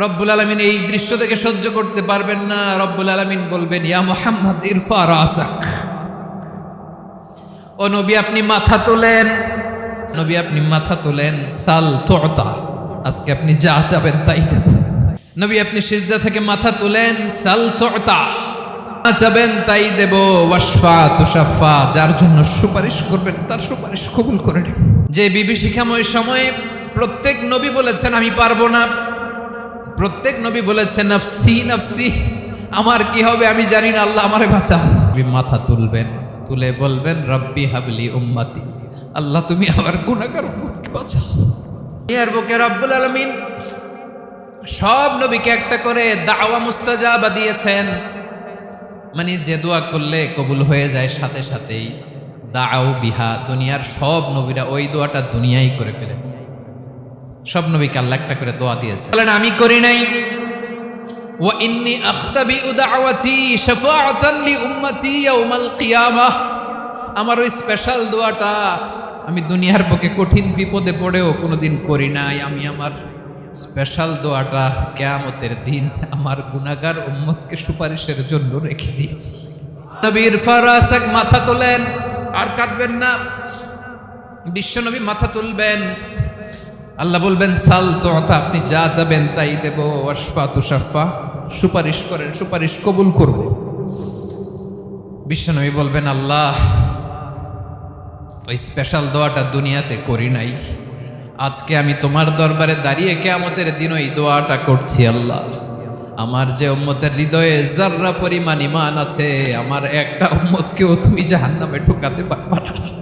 রব্বুল আলমিন এই দৃশ্য থেকে সহ্য করতে পারবেন না। রব্বুল আলমিন বলবেন, ইয়া মোহাম্মদ, ইরফা রাসাক। ও নবী, আপনি মাথা তোলেন। নবী, আপনি মাথা তোলেন, সাল তোতা আজকে আপনি যা চাবেন তাই দেব। নবী, আপনি সিজদা থেকে মাথা তোলেন, সাল তোতা চাবেন তাই দেব। ওয়াসফা তুষাফা যার জন্য সুপারিশ করবেন, তার সুপারিশ কবুল করে নেব যে বিভীষিকাময় সময়ে প্রত্যেক নবী বলেছেন, আমি পারব না। প্রত্যেক নবী বলেছেন, নফসি নফসি, আমার কি হবে আমি জানি না, আল্লাহ আমারে বাঁচা মাথা তুলবেন, তুলে বলবেন, রব্বি হাবলি উম্মতি, আল্লাহ তুমি আমার গুণাগার উম্মতকে বাঁচাও। ইয়ার বুকে রব্বুল আলমিন, সব নবীকে একটা করে দাওয়া মুস্তাজাবা দিয়েছেন। মানে যে দোয়া করলে কবুল হয়ে যায় সাথে সাথেই দাও বিহা দুনিয়ার সব নবীরা ওই দোয়াটা দুনিয়াই করে ফেলেছে। সব নবীকে আল্লাহ একটা করে দোয়া দিয়েছে। বলেন, আমি করি নাই। ওয়া ইন্নি আখতাবি দাওয়াতি শাফাআতান লি উম্মতি ইয়াউমাল কিয়ামাহ আমার ওই স্পেশাল দোয়াটা আমি দুনিয়ার বুকে কঠিন বিপদে পড়েও কোনোদিন করি নাই। আমি আমার স্পেশাল দোয়াটা কেয়ামতের দিন আমার গুনাহগার উম্মতকে সুপারিশের জন্য রেখে দিয়েছি। নবীর ফারাসাক মাথা তোলেন, আর কাটবেন না। বিশ্বনবী মাথা তুলবেন। আল্লাহ বলবেন, সাল তো আপনি যা যাবেন তাই দেব। অশফা তুষাফা সুপারিশ করেন, সুপারিশ কবুল করব। বিশ্বনবী বলবেন, আল্লাহ, ওই স্পেশাল দোয়াটা দুনিয়াতে করি নাই। আজকে আমি তোমার দরবারে দাঁড়িয়ে কেমতের দিন ওই দোয়াটা করছি, আল্লাহ। আমার যে উম্মতের হৃদয়ে জাররা পরিমাণ ইমান আছে, আমার একটা উম্মতকেও তুমি জাহান্নামে ঢুকাতে পারবা না।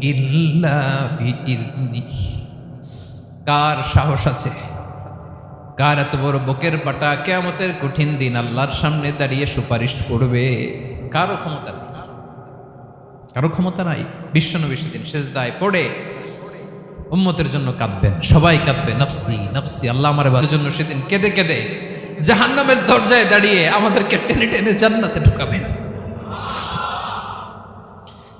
ইল্লা কার সাহস আছে? কার এত বড় বকের পাটা? কেমতের কঠিন দিন আল্লাহর সামনে দাঁড়িয়ে সুপারিশ করবে। কারও ক্ষমতা নাই। কারও ক্ষমতা নাই। বিশ্বনবী সেদিন শেষ দায় পড়ে উম্মতের জন্য কাঁদবেন। সবাই কাঁদবে, নফসি নফসি, আল্লাহ আমার জন্য সেদিন কেঁদে কেঁদে জাহান্নামের দরজায় দাঁড়িয়ে আমাদেরকে টেনে টেনে জান্নাতে ঢুকাবেন।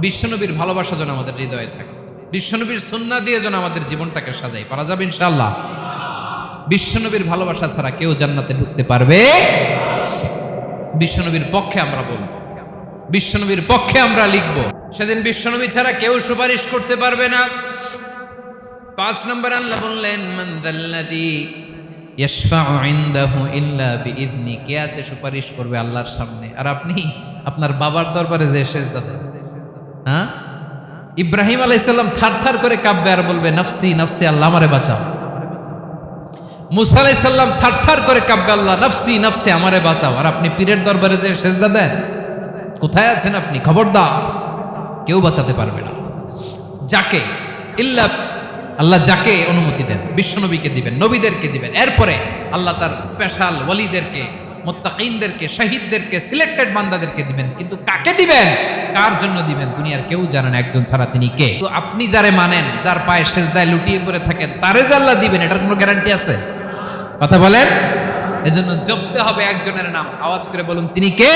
বিশ্বনবীর ভালোবাসা যেন আমাদের হৃদয়ে থাকে। বিশ্বনবীর সন্না দিয়ে যেন আমাদের জীবনটাকে সাজাই পারা যাবে ইনশাল্লাহ বিশ্বনবীর ভালোবাসা ছাড়া কেউ জান্নাতে ঢুকতে পারবে? বিশ্বনবীর পক্ষে আমরা বলব। বিশ্বনবীর পক্ষে আমরা লিখব। সেদিন বিশ্বনবী ছাড়া কেউ সুপারিশ করতে পারবে না। পাঁচ নম্বর আল্লাহ বললেন মান্দাল্লাদি কে আছে সুপারিশ করবে আল্লাহর সামনে? আর আপনি? আপনার বাবার দরবারে যে সেজদা দেন। হ্যাঁ? ইব্রাহিম আলাইসাল্লাম থার থার করে কাঁপবে আর বলবে, নফসি নফসি, আল্লাহ আমারে বাঁচাও। মুসা আলাইসাল্লাম থার থার করে কাঁপবে, আল্লাহ, নফসি নফসি, আমারে বাঁচাও। আর আপনি পীরের দরবারে যে সেজদা দেন। কোথায় আছেন আপনি? খবরদার। কেউ বাঁচাতে পারবে না। যাকে, ইল্লা আল্লাহ যাকে অনুমতি দেন, বিশ্বনবীকে দিবেন, নবীদেরকে দিবেন। এরপরে আল্লাহ তার স্পেশাল ওয়ালিদেরকে মোত্তাকিনদেরকে, শহীদদেরকে সিলেক্টেড বান্দাদেরকে দিবেন। কিন্তু কাকে দিবেন? কার জন্য দিবেন? দুনিয়ার কেউ জানে না, একজন ছাড়া তিনি কে? তো আপনি যারে মানেন, যার পায়ে সেজদায় লুটিয়ে পড়ে থাকেন, তারে আল্লাহ দিবেন, এটার কোনো গ্যারান্টি আছে? কথা বলেন? এজন্য জপতে হবে একজনের নাম। আওয়াজ করে বলুন, তিনি কে?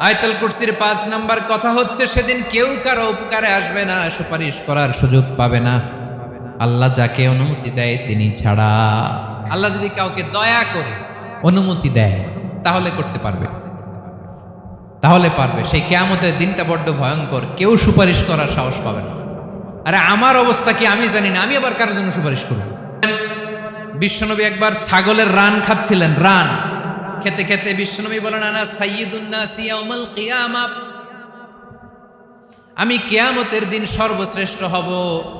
আয়তাল কুরসির পাঁচ নাম্বার কথা হচ্ছে, সেদিন কেউ কারও উপকারে আসবে না, সুপারিশ করার সুযোগ পাবে না। আল্লাহ যাকে অনুমতি দেয়, তিনি ছাড়া। আল্লাহ যদি কাউকে দয়া করে অনুমতি দেয়, তাহলে করতে পারবে। তাহলে পারবে। সেই কেয়ামতের দিনটা বড্ড ভয়ঙ্কর। কেউ সুপারিশ করার সাহস পাবে না। আরে আমার অবস্থা কি আমি জানি না। আমি আবার কারোর জন্য সুপারিশ করব? বিশ্বনবী একবার ছাগলের রান খাচ্ছিলেন, রান। খেতে খেতে বিশ্বনবী বলেন, আনা সাইয়্যিদুন্নাস ইয়াউমাল কিয়ামা। আমি কেয়ামতের দিন সর্বশ্রেষ্ঠ হব।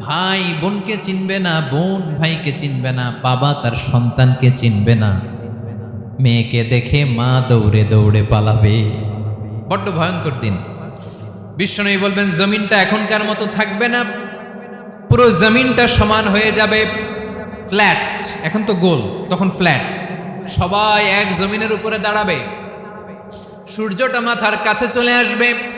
ভাই বোনকে চিনবে না, বোন ভাইকে চিনবে না, বাবা তার সন্তানকে চিনবে না। মেয়েকে দেখে মা দৌড়ে দৌড়ে পালাবে। বড্ড ভয়ঙ্কর দিন। বিষ্ণনবী বলবেন, জমিনটা এখনকার মতো থাকবে না। পুরো জমিনটা সমান হয়ে যাবে। ফ্ল্যাট। এখন তো গোল, তখন ফ্ল্যাট। সবাই এক জমিনের উপরে দাঁড়াবে। সূর্যটা মাথার কাছে চলে আসবে।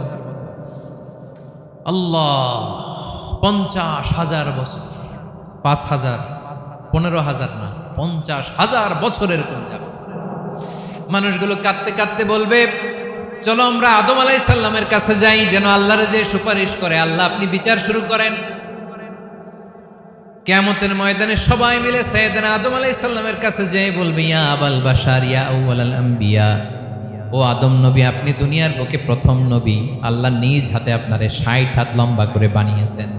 আল্লাহ, পঞ্চাশ হাজার বছর। পাঁচ হাজার, পনেরো হাজার না, পঞ্চাশ হাজার বছর এরকম যাবে। মানুষগুলো কাঁদতে কাঁদতে বলবে, চলো আমরা আদম আলাই সাল্লামের কাছে যাই, যেন আল্লাহর যে সুপারিশ করে, আল্লাহ আপনি বিচার শুরু করেন। কেমতের ময়দানে সবাই মিলে সৈয়দনা আদম আলাই সাল্লামের কাছে যেয়ে বলবে, ইয়া আবাল বাসার ইয়া আউয়াল আম্বিয়া। ও আদম নবী, আপনি দুনিয়ার বুকে প্রথম নবী। আল্লাহ নিজ হাতে আপনারে ষাট হাত লম্বা করে বানিয়েছেন।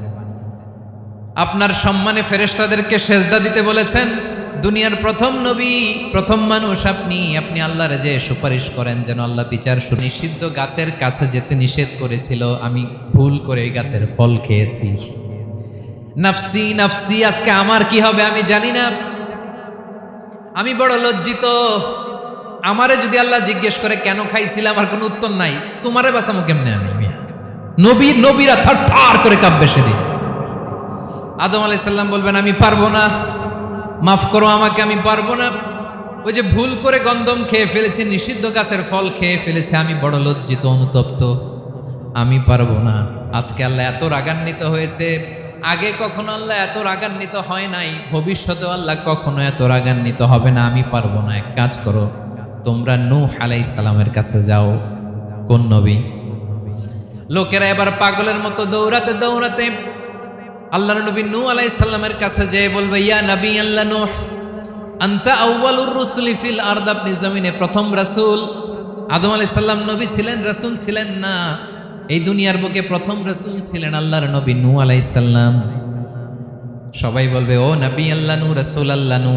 আপনার সম্মানে ফেরেশতাদেরকে সেজদা দিতে বলেছেন, দুনিয়ার প্রথম নবী, প্রথম মানুষ আপনি। আপনি আল্লাহরে যে সুপারিশ করেন যেন আল্লাহ বিচার সুনিষিদ্ধ গাছের কাছে যেতে নিষেধ করেছিল, আমি ভুল করে গাছের ফল খেয়েছি। নাফসি নাফসি, আজকে আমার কি হবে আমি জানি না। আমি বড় লজ্জিত। আমারে যদি আল্লাহ জিজ্ঞেস করে, কেন খাইছিলে? আমার কোনো উত্তর নাই। তোমারে বাঁচামো কেমনে আমি? নবী, নবীরা থার থার করে কাঁপবে সেদিন। আদম আলাইসাল্লাম বলবেন, আমি পারব না। মাফ করো আমাকে, আমি পারব না। ওই যে ভুল করে গন্ধম খেয়ে ফেলেছি, নিষিদ্ধ গাছের ফল খেয়ে ফেলেছে, আমি বড় লজ্জিত, অনুতপ্ত। আমি পারব না। আজকে আল্লাহ এত রাগান্বিত হয়েছে। আগে কখনো আল্লাহ এত রাগান্বিত হয় নাই। ভবিষ্যতে আল্লাহ কখনো এত রাগান্বিত হবে না। আমি পারব না। এক কাজ করো তোমরা নূহ আলাই সালামের কাছে যাও, কোন নবী? লোকেরা এবার পাগলের মতো দৌড়াতে দৌড়াতে আল্লাহ নবী নূহ আলাই সাল্লামের কাছে যেয়ে বলবে, ইয়া নবী আল্লাহ নূহ, আন্তা আউয়ালুর রসুলি ফিল আরদ, আপনি জমিনে প্রথম রাসূল। আদম আলাইহিস সাল্লাম নবী ছিলেন, রাসূল ছিলেন না। এই দুনিয়ার বুকে প্রথম রাসূল ছিলেন আল্লাহর নবী নূহ আলাইহিস সাল্লাম সবাই বলবে, ও নবী আল্লাহ নূ রাসূল আল্লাহ নূ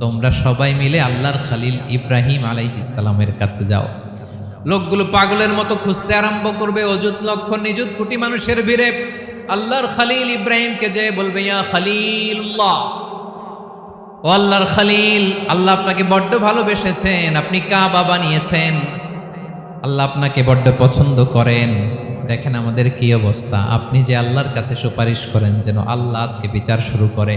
তোমরা সবাই মিলে আল্লাহর খালিল ইব্রাহিম আলাইহিসালামের কাছে যাও। লোকগুলো পাগলের মতো খুঁজতে আরম্ভ করবে, অযুত লক্ষ নিযুত কোটি মানুষের ভিড়ে। আল্লাহর খালিল ইব্রাহিমকে যে বলবে, ইয়া খালিল্লাহ ও আল্লাহর খালিল, আল্লাহ আপনাকে বড্ড ভালোবেসেছেন, আপনি কাবা বানিয়েছেন। আল্লাহ আপনাকে বড্ড পছন্দ করেন। দেখেন আমাদের কি অবস্থা। আপনি যে আল্লাহর কাছে সুপারিশ করেন যেন আল্লাহ আজকে বিচার শুরু করে।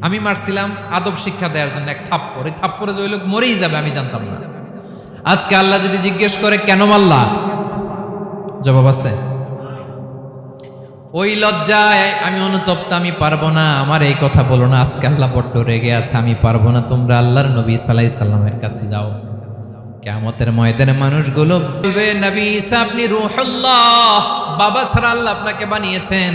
আমি মারছিলাম, আদব শিক্ষা দেওয়ার জন্য এক থাপ্পড়। এই থাপ্পড়ে যে ওই লোক মরেই যাবে, আমি জানতাম না। আজকে আল্লাহ যদি জিজ্ঞেস করে, কেন মারলা? জবাব আছে। ওই লজ্জায় আমি অনুতপ্ত, আমি পারব না। আমার এই কথা বলো না, আজকে আল্লাহ বড্ড রেগে আছে, আমি পারব না। তোমরা আল্লাহর নবী সালাই সাল্লামের কাছে যাও। কেমতের ময়দানে মানুষগুলো বলবে, নবী আপনি রুহুল্লাহ। বাবা ছাড়া আল্লাহ আপনাকে বানিয়েছেন।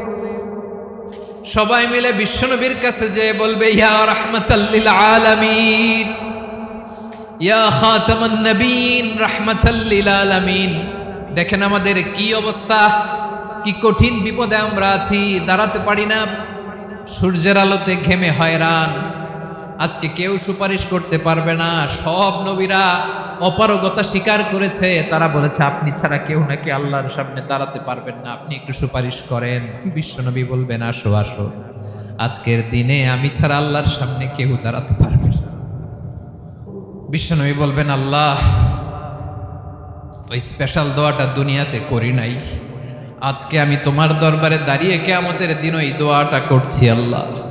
সবাই মিলে বিশ্বনবীর কাছে যে বলবে, ইয়া রহমতাল্লিল আলামিন, ইয়া খাতামান নবীন, রহমতাল্লিল আলামিন। দেখেন আমাদের কি অবস্থা, কি কঠিন বিপদে আমরা আছি, দাঁড়াতে পারি না। সূর্যের আলোতে ঘেমে হয়রান। আজকে কেউ সুপারিশ করতে পারবে না। সব নবীরা অপারগতা স্বীকার করেছে। তারা বলেছে, আপনি ছাড়া কেউ নাকি আল্লাহর সামনে দাঁড়াতে পারবেন না। আপনি একটু সুপারিশ করেন। বিশ্বনবী বলবেন, আসো আসো। আজকের দিনে আমি ছাড়া আল্লাহর সামনে কেউ দাঁড়াতে পারবে না। বিশ্বনবী বলবেন, আল্লাহ, ওই স্পেশাল দোয়াটা দুনিয়াতে করি নাই। আজকে আমি তোমার দরবারে দাঁড়িয়ে কেয়ামতের দিন ওই দোয়াটা করছি, আল্লাহ।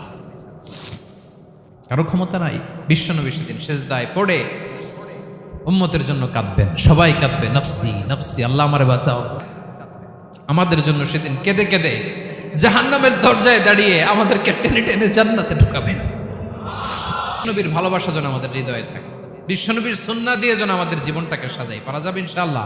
কারও ক্ষমতা নাই বিশ্বনবী সেদিন শেষদায় পড়ে উম্মতের জন্য কাঁদবেন, সবাই কাঁদবে, নফসি নফসি, আল্লাহ আমারে বাঁচাও। আমাদের জন্য সেদিন কেঁদে কেঁদে জাহান্নামের দরজায় দাঁড়িয়ে আমাদেরকে টেনে টেনে জান্নাতে ঢুকাবেন। নবীর ভালোবাসা যেন আমাদের হৃদয়ে থাকে বিশ্বনবীর সুন্না দিয়ে যেন আমাদের জীবনটাকে সাজাই পারা যাবে ইনশাআল্লাহ।